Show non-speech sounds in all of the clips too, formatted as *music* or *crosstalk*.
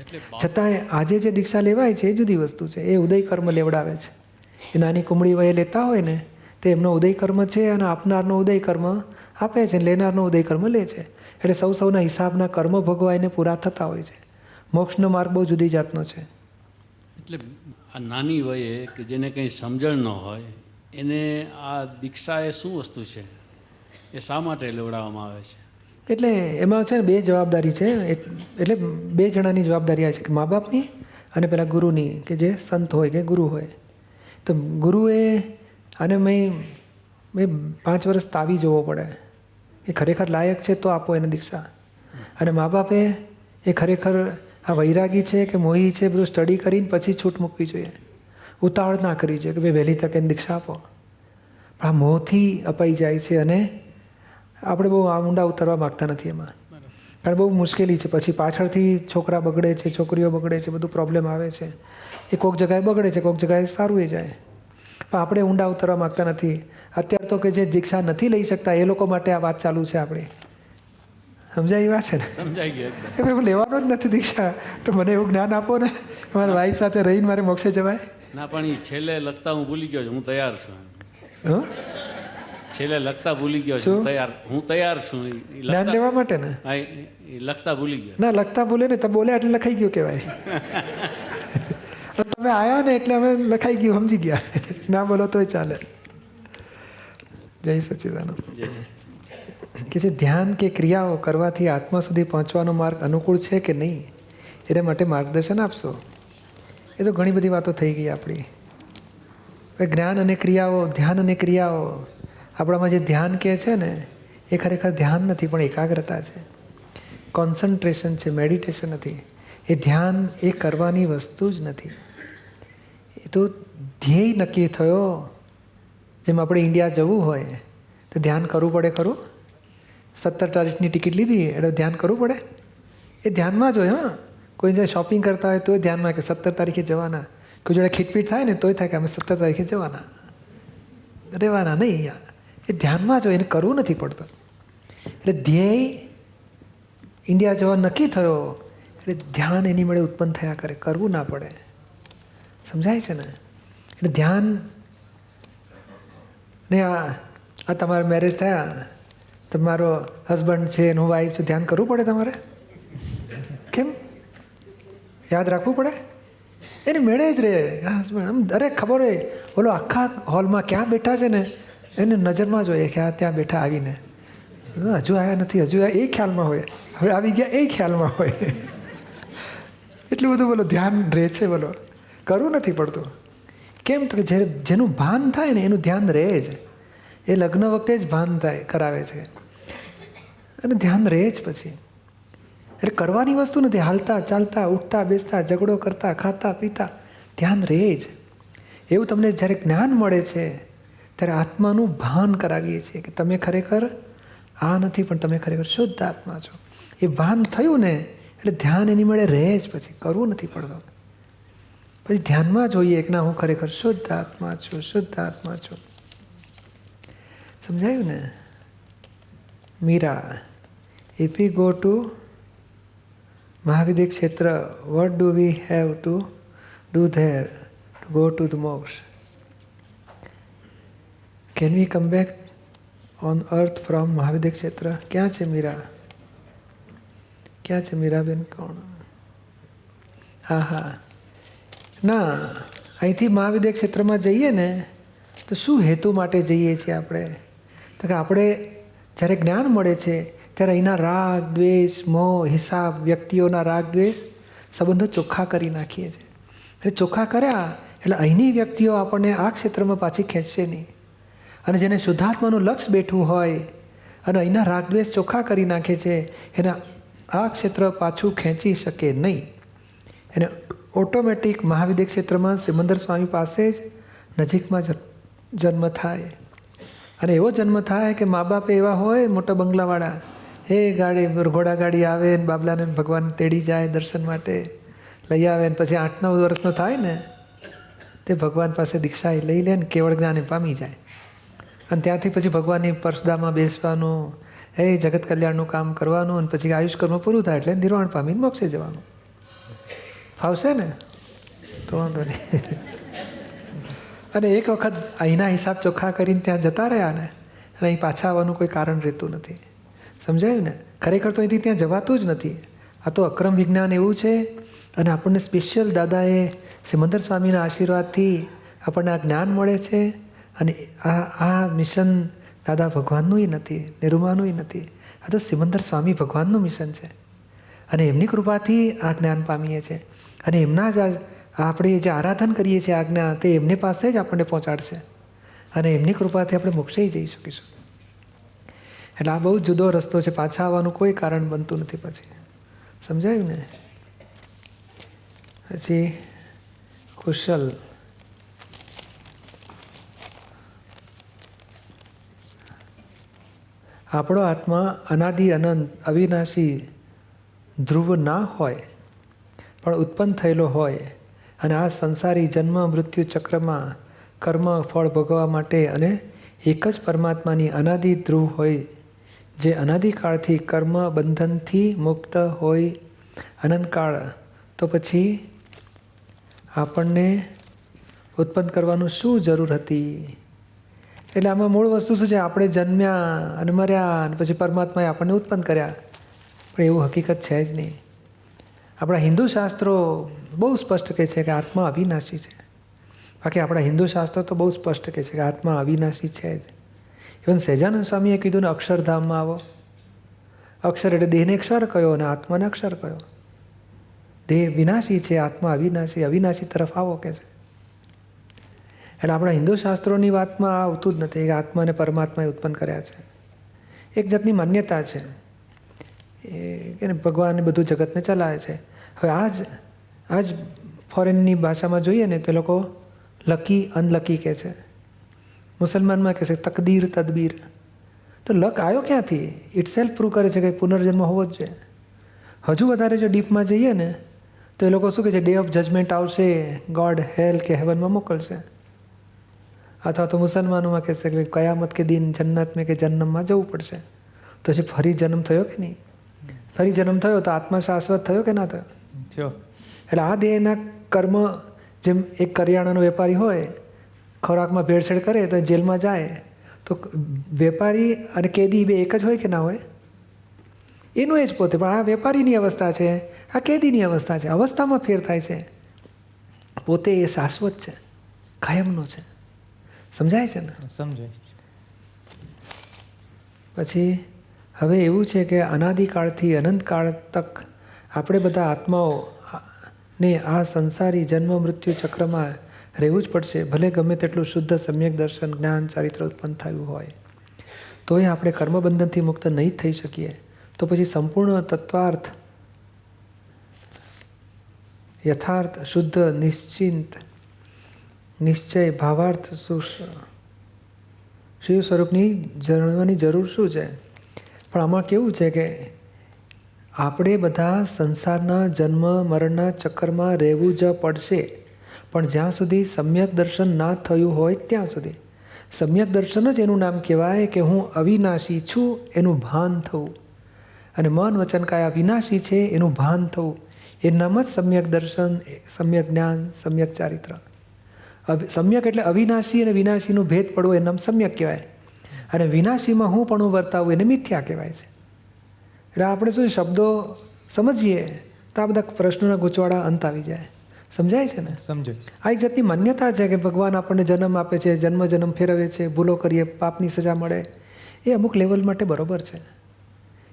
એટલે છતાંય આજે જે દીક્ષા લેવાય છે એ જુદી વસ્તુ છે. એ ઉદય કર્મ લેવડાવે છે. એ નાની કુમળી વયે લેતા હોય ને તે એમનો ઉદય કર્મ છે અને આપનારનો ઉદય કર્મ આપે છે લેનારનો ઉદય કર્મ લે છે. એટલે સૌ સૌના હિસાબના કર્મ ભગવાઈને પૂરા થતા હોય છે. મોક્ષનો માર્ગ બહુ જુદી જાતનો છે. એટલે આ નાની વયે કે જેને કંઈ સમજણ ન હોય એને આ દીક્ષા એ શું વસ્તુ છે? એ શા માટે લેવડાવવામાં આવે છે? એટલે એમાં છે ને બે જવાબદારી છે. એટલે બે જણાની જવાબદારી આ છે કે મા બાપની અને પેલા ગુરુની કે જે સંત હોય કે ગુરુ હોય. તો ગુરુએ અને મેં મેં પાંચ વર્ષ તાવી જોવો પડે. એ ખરેખર લાયક છે તો આપો એને દીક્ષા. અને મા બાપે એ ખરેખર આ વૈરાગી છે કે મોહી છે બધું સ્ટડી કરીને પછી છૂટ મૂકવી જોઈએ. ઉતાવળ ના કરવી જોઈએ કે ભાઈ વહેલી તકે દીક્ષા આપો. પણ આ મોહથી અપાઈ જાય છે અને આપણે બહુ આ ઊંડા ઉતરવા માગતા નથી એમાં. કારણ બહુ મુશ્કેલી છે. પછી પાછળથી છોકરા બગડે છે છોકરીઓ બગડે છે બધું પ્રોબ્લેમ આવે છે. એ કોઈક જગાએ બગડે છે કોઈક જગાએ સારું એ જાય. પણ આપણે ઊંડા ઉતરવા માગતા નથી. અત્યારે તો કે જે દીક્ષા નથી લઈ શકતા એ લોકો માટે આ વાત ચાલુ છે આપણી. સમજાય એવા વાત છે ને? સમજાઈ ગયા એમ લેવાનો જ નથી દીક્ષા. તો મને એવું જ્ઞાન આપો ને. મારા વાઈફ સાથે રહીને મારે મોક્ષે જવાય. ના પણ એ છેલ્લે લગતા હું ભૂલી ગયો છું. હું તૈયાર છું. હં? છેલ્લે લખતા ભૂલી ગયો છું. તૈયાર હું તૈયાર છું. જ્ઞાન લેવા માટે ને? હા લખતા ભૂલી ગયો. ના લખતા ભૂલે ને તો બોલે એટલે લખાઈ ગયું કહેવાય. *laughs* તમે આયા ને એટલે અમે લખાઈ ગયું સમજી ગયા. ના બોલો તોય ચાલે. જય સચિદાનંદ. કે જે ધ્યાન કે ક્રિયાઓ કરવાથી આત્મા સુધી પહોંચવાનો માર્ગ અનુકૂળ છે કે નહીં? એના માટે માર્ગદર્શન આપશો. એ તો ઘણી બધી વાતો થઈ ગઈ આપણી. જ્ઞાન અને ક્રિયાઓ ધ્યાન અને ક્રિયાઓ. આપણામાં જે ધ્યાન કહે છે ને, એ ખરેખર ધ્યાન નથી, પણ એકાગ્રતા છે. કોન્સન્ટ્રેશન છે મેડિટેશન નથી. એ ધ્યાન એ કરવાની વસ્તુ જ નથી. એ તો ધ્યેય નક્કી થયો, જેમ આપણે ઇન્ડિયા જવું હોય, તો ધ્યાન કરવું પડે ખરું? સત્તર તારીખની ટિકિટ લીધી, એટલે ધ્યાન કરવું પડે? એ ધ્યાનમાં જ હોય, હા. કોઈ જે શોપિંગ કરતા હોય, તોય ધ્યાનમાં કે સત્તર તારીખે જવાના. કોઈ જોડે ખીટપીટ થાય ને, તોય થાય કે અમે સત્તર તારીખે જવાના. રહેવાના નહીં યાર. એ ધ્યાનમાં જ એને કરવું નથી પડતું. એટલે ધ્યેય ઇન્ડિયા જવા નક્કી થયો, એટલે ધ્યાન એની મળે ઉત્પન્ન થયા કરે, કરવું ના પડે. સમજાય છે ને? એટલે ધ્યાન ને આ આ તમારા મેરેજ થયા તમારો હસબન્ડ છે એનું વાઈફ છે, ધ્યાન કરવું પડે તમારે? કેમ? યાદ રાખવું પડે? એની મેળે જ રહે હસબન્ડ આમ દરેક ખબર હોય. બોલો આખા હોલમાં ક્યાં બેઠા છે ને? એને નજરમાં જોઈએ કે આ ત્યાં બેઠા આવીને. હજુ આવ્યા નથી, હજુ એ ખ્યાલમાં હોય. હવે આવી ગયા એ ખ્યાલમાં હોય. એટલું બધું બોલો, ધ્યાન રહે છે બોલો. કરવું નથી પડતું. કેમ તો કે જેનું ભાન થાય ને એનું ધ્યાન રહે જ. એ લગ્ન વખતે જ ભાન થાય, કરાવે છે. અને ધ્યાન રહે જ પછી. એટલે કરવાની વસ્તુ નથી, હાલતા, ચાલતા, ઉઠતા, બેસતા, ઝઘડો કરતા, ખાતા, પીતા, ધ્યાન રહે જ. એવું તમને જ્યારે જ્ઞાન મળે છે ત્યારે આત્માનું ભાન કરાવીએ છીએ કે તમે ખરેખર આ નથી, પણ તમે ખરેખર શુદ્ધ આત્મા છો. એ ભાન થયું ને, એટલે ધ્યાન એની મળે રહે જ પછી, કરવું નથી પડતું. પછી ધ્યાનમાં જોઈએ કે ના, હું ખરેખર શુદ્ધ આત્મા છું, શુદ્ધ આત્મા છું. સમજાયું ને? Meera if we go to Mahavidya kshetra what do we have to do there to go to the moksha can we come back on earth from Mahavidya kshetra ક્યાં છે મીરા ક્યાં છે મીરાબેન કોણ હા હા ના અહીંથી મહાવિદ્ય ક્ષેત્રમાં જઈએ ને, તો શું હેતુ માટે જઈએ છીએ આપણે? તો કે આપણે જ્યારે જ્ઞાન મળે છે, ત્યારે અહીંના રાગ, દ્વેષ, મોહ, હિસાબ, વ્યક્તિઓના રાગ, દ્વેષ સંબંધો ચોખ્ખા કરી નાખીએ છીએ. એટલે ચોખ્ખા કર્યા એટલે અહીંની વ્યક્તિઓ આપણને આ ક્ષેત્રમાં પાછી ખેંચશે નહીં. અને જેને શુદ્ધાત્માનું લક્ષ બેઠું હોય અને અહીંના રાગદ્વેષ ચોખ્ખા કરી નાખે છે, એના આ ક્ષેત્ર પાછું ખેંચી શકે નહીં. એને ઓટોમેટિક મહાવિદ્ય ક્ષેત્રમાં સિમંદર સ્વામી પાસે જ નજીકમાં જન્મ થાય. અને એવો જન્મ થાય કે મા બાપ એવા હોય, મોટા બંગલાવાળા એ ગાડી ઘોડા ગાડી આવે ને બાબલાને ભગવાન તેડી જાય દર્શન માટે. લઈ આવે ને પછી આઠ નવ વર્ષનો થાય ને, તે ભગવાન પાસે દીક્ષા લઈ લે ને કેવળ જ્ઞાને પામી જાય. અને ત્યાંથી પછી ભગવાનની પરસદામાં બેસવાનું, એ જગત કલ્યાણનું કામ કરવાનું અને પછી આયુષ્કર્મ પૂરું થાય એટલે નિર્વાણ પામીને મોક્ષે જવાનું. ફાવશે ને? તો વાંધો નહીં. અને એક વખત અહીંના હિસાબ ચોખ્ખા કરીને ત્યાં જતા રહ્યા ને, અને અહીં પાછા આવવાનું કોઈ કારણ રહેતું નથી. સમજાયું ને? ખરેખર તો અહીંથી ત્યાં જવાતું જ નથી. આ તો અક્રમ વિજ્ઞાન એવું છે અને આપણને સ્પેશિયલ દાદાએ સિમંદર સ્વામીના આશીર્વાદથી આપણને આ જ્ઞાન મળે છે અને આ આ મિશન દાદા ભગવાનનુંય નથી નિરૂમાનુંય નથી. આ તો સિમંદર સ્વામી ભગવાનનું મિશન છે. અને એમની કૃપાથી આ જ્ઞાન પામીએ છીએ અને એમના જ આપણે જે આરાધન કરીએ છીએ આજ્ઞા, તે એમની પાસે જ આપણને પહોંચાડશે. અને એમની કૃપાથી આપણે મોક્ષે જઈ શકીશું. એટલે આ બહુ જુદો રસ્તો છે. પાછા આવવાનું કોઈ કારણ બનતું નથી પછી. સમજાયું ને? પછી કુશલ આપણો આત્મા અનાદિ, અનંત, અવિનાશી ધ્રુવ ના હોય, પણ ઉત્પન્ન થયેલો હોય અને આ સંસારી જન્મ, મૃત્યુ ચક્રમાં કર્મ, ફળ ભોગવવા માટે અને એક જ પરમાત્માની અનાદિ ધ્રુવ હોય, જે અનાદિકાળથી કર્મ બંધનથી મુક્ત હોય, અનંતકાળ. તો પછી આપણને ઉત્પન્ન કરવાનું શું જરૂર હતી? એટલે આમાં મૂળ વસ્તુ શું છે? આપણે જન્મ્યા અને મર્યા અને પછી પરમાત્માએ આપણને ઉત્પન્ન કર્યા. પણ એવું હકીકત છે જ નહીં. આપણા હિન્દુ શાસ્ત્રો બહુ સ્પષ્ટ કહે છે કે આત્મા અવિનાશી છે. બાકી આપણા હિન્દુ શાસ્ત્રો તો બહુ સ્પષ્ટ કહે છે કે આત્મા અવિનાશી છે જ. ઇવન સહેજાનંદ સ્વામીએ કીધું ને, અક્ષરધામમાં આવો. અક્ષર એટલે દેહને ક્ષર કયો અને આત્માને અક્ષર કયો. દેહ વિનાશી છે, આત્મા અવિનાશી અવિનાશી તરફ આવો કે છે. એટલે આપણા હિન્દુ શાસ્ત્રોની વાતમાં આવતું જ નથી કે આત્માને પરમાત્માએ ઉત્પન્ન કર્યા છે. એક જાતની માન્યતા છે. એ કે ને ભગવાન બધું જગતને ચલાવે છે. હવે આ જ આ જ ફોરેનની ભાષામાં જોઈએ ને તો લોકો લકી, અનલકી કહે છે. મુસલમાનમાં કહે છે, તકદીર, તદબીર. તો લક આવ્યો ક્યાંથી? ઇટ સેલ્ફ પ્રૂવ કરે છે કે પુનર્જન્મ હોવો જ જોઈએ હજુ વધારે જો ડીપમાં જઈએ ને તો એ લોકો શું કહે છે ડે ઓફ જજમેન્ટ આવશે ગોડ હેલ કે હેવનમાં મોકલશે. અથવા તો મુસલમાનોમાં કહેશે કે કયામત કે દિન જન્નત મેં કે જન્મમાં જવું પડશે. તો પછી ફરી જન્મ થયો કે નહીં? ફરી જન્મ થયો તો આત્મા શાશ્વત થયો કે ના થયો? થયો. એટલે આ દેહના કર્મ જેમ એક કરિયાણાનો વેપારી હોય ખોરાકમાં ભેળસેળ કરે તો જેલમાં જાય તો વેપારી અને કેદી બે એક જ હોય કે ના હોય? એનું એ જ પોતે પણ આ વેપારીની અવસ્થા છે આ કેદીની અવસ્થા છે અવસ્થામાં ફેર થાય છે. પોતે એ શાશ્વત છે કાયમનો છે. સમજાય છે ને? સમજાય. પછી હવે એવું છે કે અનાદિકાળથી અનંતકાળ તક આપણે બધા આત્માઓ ને આ સંસારી જન્મ મૃત્યુ ચક્રમાં રહેવું જ પડશે. ભલે ગમે તેટલું શુદ્ધ સમ્યક દર્શન જ્ઞાન ચારિત્ર ઉત્પન્ન થયું હોય. તોય આપણે કર્મબંધનથી મુક્ત નહીં થઈ શકીએ. તો પછી સંપૂર્ણ તત્વાર્થ યથાર્થ શુદ્ધ નિશ્ચિંત નિશ્ચય, ભાવાર્થ સુશ શિવ સ્વરૂપની જણવાની જરૂર શું છે? પણ આમાં કેવું છે કે આપણે બધા સંસારના જન્મ, મરણના ચક્કરમાં રહેવું જ પડશે. પણ જ્યાં સુધી સમ્યક દર્શન ના થયું હોય ત્યાં સુધી. સમ્યક દર્શન જ એનું નામ કહેવાય કે હું અવિનાશી છું, એનું ભાન થવું. અને મન વચન કાય અવિનાશી છે, એનું ભાન થવું. એ નામ જ સમ્યક દર્શન સમ્યક જ્ઞાન, સમ્યક ચારિત્ર. સમ્યક એટલે અવિનાશી અને વિનાશીનું ભેદ પડવો એ નામ સમ્યક કહેવાય. અને વિનાશીમાં હું પણ વર્તાવું એને મિથ્યા કહેવાય છે. એટલે આપણે શું શબ્દો સમજીએ તો આ બધા પ્રશ્નોના ગૂંચવાડા અંત આવી જાય. સમજાય છે ને? સમજાય. આ એક જાતની માન્યતા છે કે ભગવાન આપણને જન્મ આપે છે જન્મ જન્મ ફેરવે છે ભૂલો કરીએ પાપની સજા મળે. એ અમુક લેવલ માટે બરોબર છે.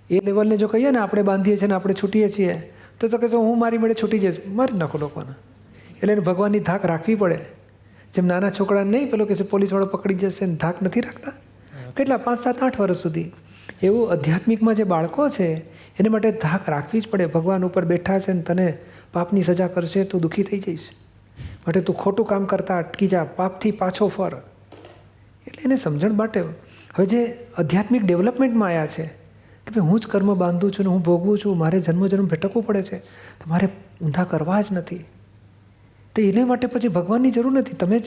એ લેવલને જો કહીએ ને આપણે બાંધીએ છીએ ને આપણે છૂટીએ છીએ તો તો કહેશો હું મારી મેળે છૂટી જઈશ મારી નાખો લોકોને. એટલે ભગવાનની ધાક રાખવી પડે. જેમ નાના છોકરાને નહીં, પેલો કે છે, પોલીસવાળો પકડી જશે ને ધાક નથી રાખતા? કેટલા? પાંચ સાત, આઠ વર્ષ સુધી. એવું આધ્યાત્મિકમાં જે બાળકો છે, એને માટે ધાક રાખવી જ પડે. ભગવાન ઉપર બેઠા છે ને તને પાપની સજા કરશે તો દુઃખી થઈ જઈશ. માટે તું ખોટું કામ કરતા અટકી જા, પાપથી પાછો ફર. એટલે એને સમજણ માટે હવે જે આધ્યાત્મિક ડેવલપમેન્ટમાં આવ્યા છે, કે ભાઈ હું જ કર્મ બાંધું છું ને હું ભોગવું છું, મારે જન્મ જન્મ ભટકવું પડે છે, તો મારે ઊંધા કરવા જ નથી. તો એને માટે પછી ભગવાનની જરૂર નથી. તમે જ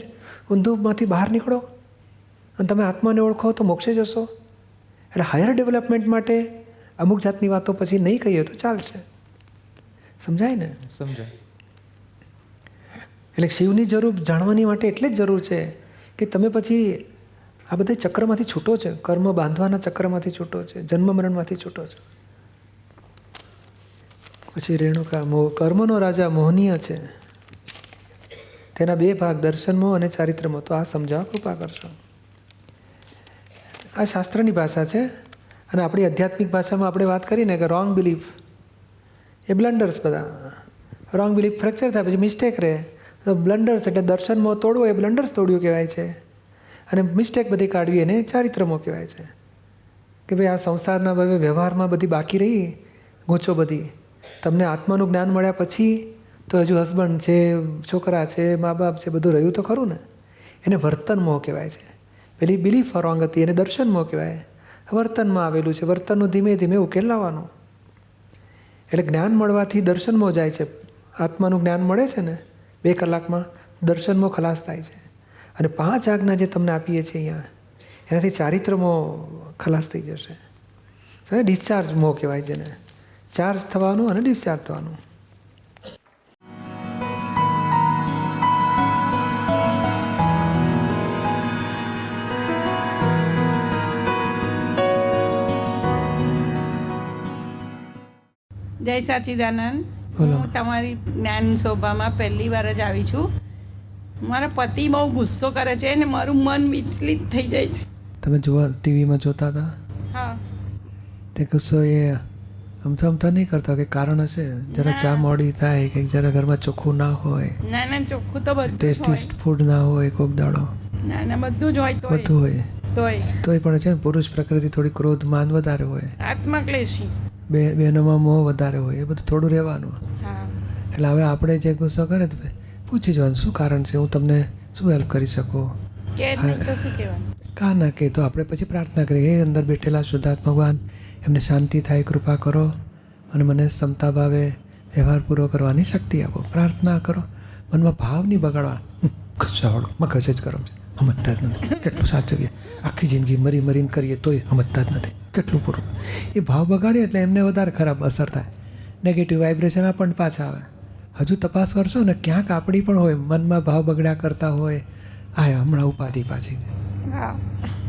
ઊંધુમાંથી બહાર નીકળો અને તમે આત્માને ઓળખો તો મોક્ષે જશો. એટલે હાયર ડેવલપમેન્ટ માટે અમુક જાતની વાતો પછી નહીં કહીએ તો ચાલશે. સમજાય ને? સમજાય. એટલે શિવની જરૂર જાણવાની માટે એટલે જ જરૂર છે કે તમે પછી આ બધા ચક્રમાંથી છૂટો છે. કર્મ બાંધવાના ચક્રમાંથી છૂટો છે. જન્મ મરણમાંથી છૂટો છે. પછી રેણુકા મો કર્મનો રાજા મોહનીય છે. તેના બે ભાગ દર્શનમો અને ચારિત્રમો. તો આ સમજાવવા કૃપા કરશો. આ શાસ્ત્રની ભાષા છે અને આપણી આધ્યાત્મિક ભાષામાં આપણે વાત કરીને કે રોંગ બિલીફ એ બ્લન્ડર્સ બધા. રોંગ બિલીફ ફ્રેક્ચર થાય, પછી મિસ્ટેક રહે. તો બ્લન્ડર્સ એટલે દર્શનમાં તોડવો, એ બ્લન્ડર્સ તોડ્યું કહેવાય છે. અને મિસ્ટેક બધી કાઢવી એને ચારિત્રમો કહેવાય છે. કે ભાઈ આ સંસારના વ્યવહારમાં બધી બાકી રહી, ગૂંચો બધી. તમને આત્માનું જ્ઞાન મળ્યા પછી તો હજુ હસબન્ડ છે, છોકરા છે મા બાપ છે, બધું રહ્યું તો ખરું ને? એને વર્તન મોહ કહેવાય છે. પેલી બિલીફ રોંગ હતી એને દર્શન મોહ કહેવાય. વર્તનમાં આવેલું છે, વર્તનનું ધીમે ધીમે ઉકેલ લાવવાનું એટલે જ્ઞાન મળવાથી દર્શનમાં જાય છે. આત્માનું જ્ઞાન મળે છે ને, બે કલાકમાં દર્શનમાં ખલાસ થાય છે. અને પાંચ આજ્ઞા જે તમને આપીએ છીએ અહીંયા, એનાથી ચારિત્રમો ખલાસ થઈ જશે. ડિસ્ચાર્જ મો કહેવાય જેને. ચાર્જ થવાનું અને ડિસ્ચાર્જ થવાનું. જય સાચિદાનંદ. હું તમારી જ્ઞાન શોભામાં પહેલી વાર જ આવી છું. મારા પતિ બહુ ગુસ્સો કરે છે અને મારું મન વિચલિત થઈ જાય છે. તમે જોવા ટીવીમાં જોતા હતા. હા. તે ગુસ્સો એ અમથા અમથા નહીં કરતા કે કારણ હશે. જરા ચા મોડી થાય કે જરા ઘરમાં ચોખ્ખું ના હોય. ના ના ચોખ્ખું તો બધું ટેસ્ટી ફૂડ ના હોય કોક દાડો. ના ના બધું જ હોય તો બધું હોય. તોય. તોય પણ છે ને પુરુષ પ્રકૃતિ થોડી ક્રોધ માન વધારે હોય. આત્મક્લેશી. બે બહેનોમાં મોહ વધારે હોય એ બધું થોડું રહેવાનું. એટલે હવે આપણે જે ગુસ્સો કરે તો પૂછી જવાનું શું કારણ છે? હું તમને શું હેલ્પ કરી શકું? કે ના કે તો આપણે પછી પ્રાર્થના કરીએ. હે અંદર બેઠેલા શુદ્ધાત્મા ભગવાન એમને શાંતિ થાય કૃપા કરો અને મને ક્ષમતા ભાવે વ્યવહાર પૂરો કરવાની શક્તિ આપો. પ્રાર્થના કરો. મનમાં ભાવ નહીં બગાડવા ઘસાવડો મગજ જ ગરમ છે. સમજતા જ નથી. કેટલું સાચવીએ? આખી જિંદગી મરી મરીને કરીએ તોય સમજતા જ નથી. કેટલું પૂરું? એ ભાવ બગાડીએ એટલે એમને વધારે ખરાબ અસર થાય. નેગેટિવ વાઇબ્રેશન આપણને પાછા આવે. હજુ તપાસ કરશો ને ક્યાંક આપણી પણ હોય મનમાં ભાવ બગડ્યા કરતા હોય. આ હમણાં ઉપાધિ પાછી.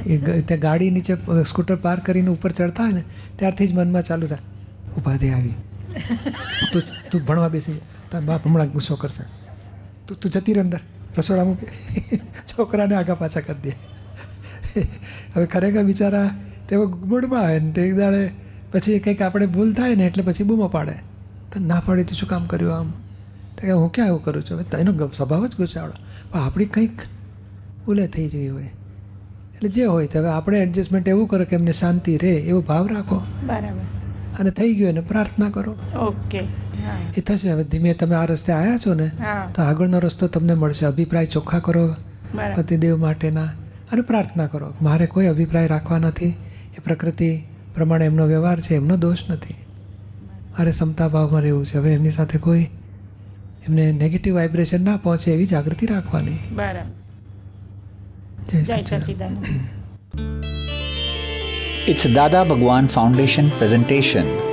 એ ત્યાં ગાડી નીચે સ્કૂટર પાર્ક કરીને ઉપર ચડતા હોય ને ત્યારથી જ મનમાં ચાલુ થાય. ઉપાધિ આવી. તું તું ભણવા બેસી તાર તારા બાપ હમણાં ગુસ્સો કરશે. તું તું જતી રહે અંદર. રસોડા મૂકે છોકરાને આગા પાછા કરી દે હવે ખરેખર બિચારા તેઓ મૂડમાં આવે ને તે દાડે પછી કંઈક આપણે ભૂલ થાય ને એટલે પછી બૂમો પાડે તો ના પાડી તો શું કામ કર્યું આમ તો કે હું ક્યાં એવું કરું છું હવે એનો સ્વભાવ જ ગુસાવડો પણ આપણી કંઈક ભૂલે થઈ ગઈ હોય એટલે જે હોય તો હવે આપણે એડજસ્ટમેન્ટ એવું કરો કે એમને શાંતિ રહે એવો ભાવ રાખો બરાબર અને થઈ ગયું એને પ્રાર્થના કરો ઓકે એ થશે. હવે ધીમે તમે આ રસ્તે આવ્યા છો ને તો આગળનો રસ્તો તમને મળશે. અભિપ્રાય ચોખ્ખા કરો પતિદેવ માટેના અને પ્રાર્થના કરો. મારે કોઈ અભિપ્રાય રાખવા નથી. એ પ્રકૃતિ પ્રમાણે એમનો વ્યવહાર છે એમનો દોષ નથી. મારે ક્ષમતા ભાવમાં રહેવું છે. હવે એમની સાથે કોઈ એમને નેગેટિવ વાઇબ્રેશન ના પહોંચે એવી જાગૃતિ રાખવાની. જય સચિદાન ઇટ્સ દાદા It's Dada Bhagwan Foundation presentation.